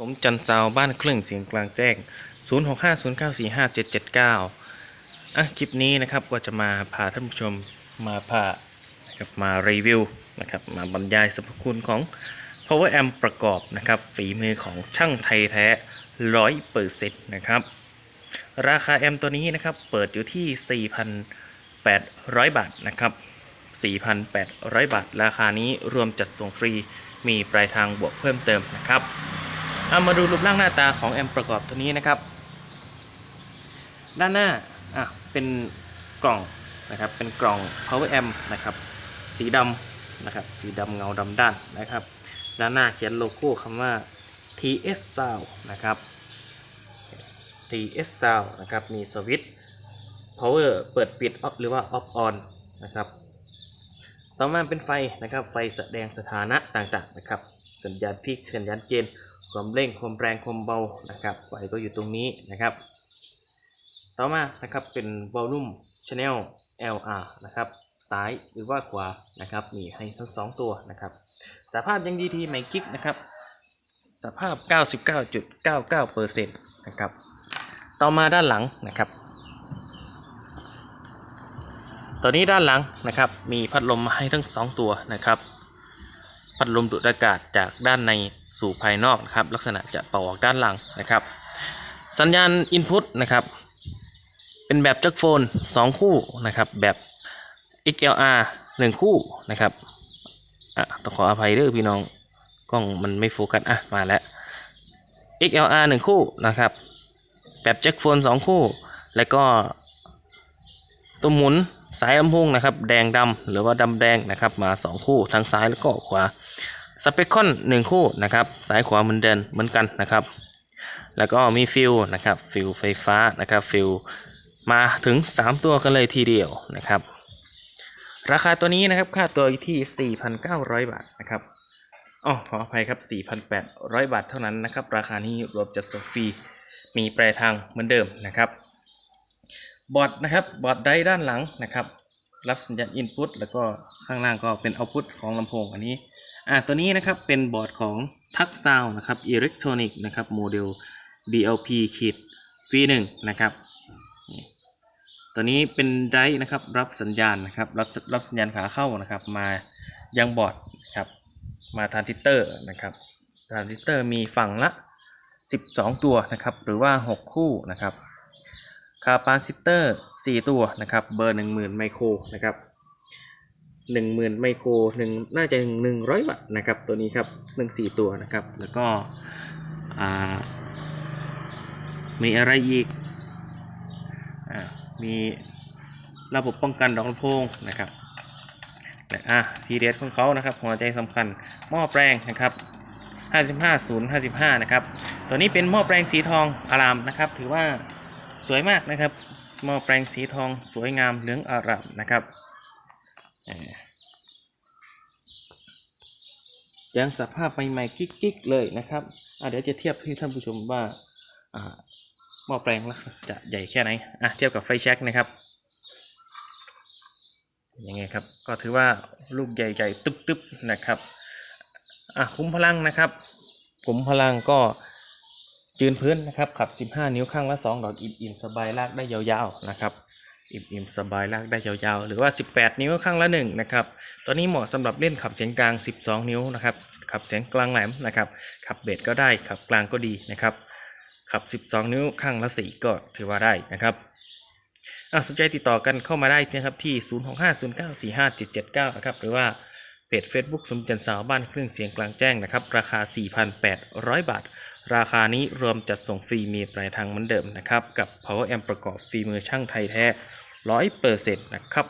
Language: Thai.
สมจันทร์ซาวบ้านเครื่องเสียงกลางแจ้ง 0650945779 อะคลิปนี้นะครับก็จะมาพาท่านผู้ชมมาพานะครับมารีวิวนะครับมาบรรยายสรรพคุณของ power amp ประกอบนะครับฝีมือของช่างไทยแท้100%นะครับ ราคาแอมตัวนี้นะครับเปิดอยู่ที่ 4,800 บาทนะครับ 4,800 บาท ราคานี้รวมจัดส่งฟรีมีปลายทางบวกเพิ่มเติมนะครับ เอามาดูรูปร่างหน้าตาของแอมป์ประกอบตัวนี้นะครับ ด้านหน้าอะเป็นกล่องนะครับเป็นกล่อง power amp นะครับสีดำนะครับสีดำเงาดำด้านนะครับ ด้านหน้าเขียนโลโก้คำว่า TS Sound นะครับ TS Sound นะครับมีสวิตช์ power เปิดปิด off หรือว่า off on นะครับต่อมาเป็นไฟนะครับไฟแสดงสถานะต่างๆนะครับ สัญญาณพีคสัญญาณเกณฑ์ ความเร่งความแรงความเบานะครับไฟก็อยู่ตรงนี้นะครับ ต่อมานะครับเป็น volume channel LR นะครับซ้ายหรือว่าขวานะครับมีให้ทั้งสองตัวนะครับสภาพยังดีทีไม่กิ๊กนะครับสภาพ 99.99%นะครับต่อมาด้านหลังนะครับตัวนี้ด้านหลังนะครับมีพัดลมมาให้ทั้ง 2 ตัวนะครับ พัดลมดูดอากาศจากด้านใน สู่ภายนอกนะครับ ลักษณะจะเป่าออกด้านหลังนะครับ สัญญาณ Input นะครับ เป็นแบบจักโฟน 2 คู่นะครับ แบบ XLR 1 คู่นะครับอะต้องขออภัยด้อพี่น้องกล้องมันไม่โฟกัสอะมาแล้ว XLR 1 คู่นะครับ แบบแจ็คโฟน 2 คู่ แล้วก็ตัวหมุนสายลำโพงนะครับ แดงดำหรือว่าดำแดงนะครับ มา 2 คู่ทั้งซ้ายแล้วก็ขวา สเปคคอน1คู่นะครับซ้ายขวาเหมือนเดินเหมือนกันนะครับ แล้วก็มีฟิลนะครับฟิลไฟฟ้านะครับฟิลมาถึง 3 ตัวกันเลยทีเดียวนะครับ ราคาตัวนี้นะครับค่าตัวอยู่ที่ 4,900 บาทนะครับอ๋อขออภัยครับ 4,800 บาทเท่านั้นนะครับ ราคานี้รวมจัดส่งฟรีมีปลายทางเหมือนเดิมนะครับ บอร์ดนะครับบอร์ดได้ด้านหลังนะครับ รับสัญญาณ Input แล้วก็ข้างล่างก็เป็น Output ของลำโพงอันนี้ อ่าตัวนี้นะครับเป็นบอร์ดของทักซาวนะครับ Electronic นะครับโมเดล DLP ขีด V1 นะครับตัวนี้เป็นไดร์นะครับรับสัญญาณนะครับรับรับสัญญาณขาเข้านะครับ มายังบอร์ดนะครับมาทรานซิสเตอร์นะครับทรานซิสเตอร์มีฝั่งละ 12 ตัวนะครับหรือว่า 6 คู่นะครับคาปาซิเตอร์ 4 ตัวนะครับเบอร์ 10,000 ไมโครนะครับ 10,000 ไมโครหนึ่งน่าจะ 100 วัตต์นะครับ ตัวนี้ครับหนึ่ง4ตัวนะครับ แล้วก็มีอะไรอีกอมีระบบป้องกันดอกลำโพงนะครับและอะทีเด็ดของเขานะครับ หัวใจสำคัญหม้อแปลงนะครับ 55 055 นะครับ ตัวนี้เป็นหม้อแปลงสีทองอารามนะครับ ถือว่าสวยมากนะครับหม้อแปลงสีทองสวยงามเหลืองอารามนะครับ ยังสภาพใหม่ๆกิ๊กๆเลยนะครับเดี๋ยวจะเทียบให้ท่านผู้ชมว่าหม้อแปลงลักษณะจะใหญ่แค่ไหนอะเทียบกับไฟแช็กนะครับยังไงครับก็ถือว่าลูกใหญ่ๆตึ๊บๆนะครับอะคุ้มพลังนะครับคุ้มพลังก็ยืนพื้นนะครับขับ 15 นิ้วข้างละ 2 ดอกอิ่มๆสบายลากได้ยาวๆนะครับ อิ่มๆสบายลากได้ยาวๆ หรือว่า 18 นิ้วข้างละ1นะครับตัวนี้เหมาะสำหรับเล่นขับเสียงกลาง 12 นิ้วนะครับขับเสียงกลางแหลมนะครับขับเบสก็ได้ขับกลางก็ดีนะครับขับ 12 นิ้วข้างละ4ก็ถือว่าได้นะครับสนใจติดต่อกันเข้ามาได้นะครับที่ 0650945779 นะครับหรือว่าเพจ Facebook สมจันทร์สาวบ้านเครื่องเสียงกลางแจ้งนะครับราคา 4,800 บาท ราคานี้รวมจัดส่งฟรีมีปลายทางเหมือนเดิมนะครับกับ Power Amp ประกอบฝีมือช่างไทยแท้ 100%นะครับ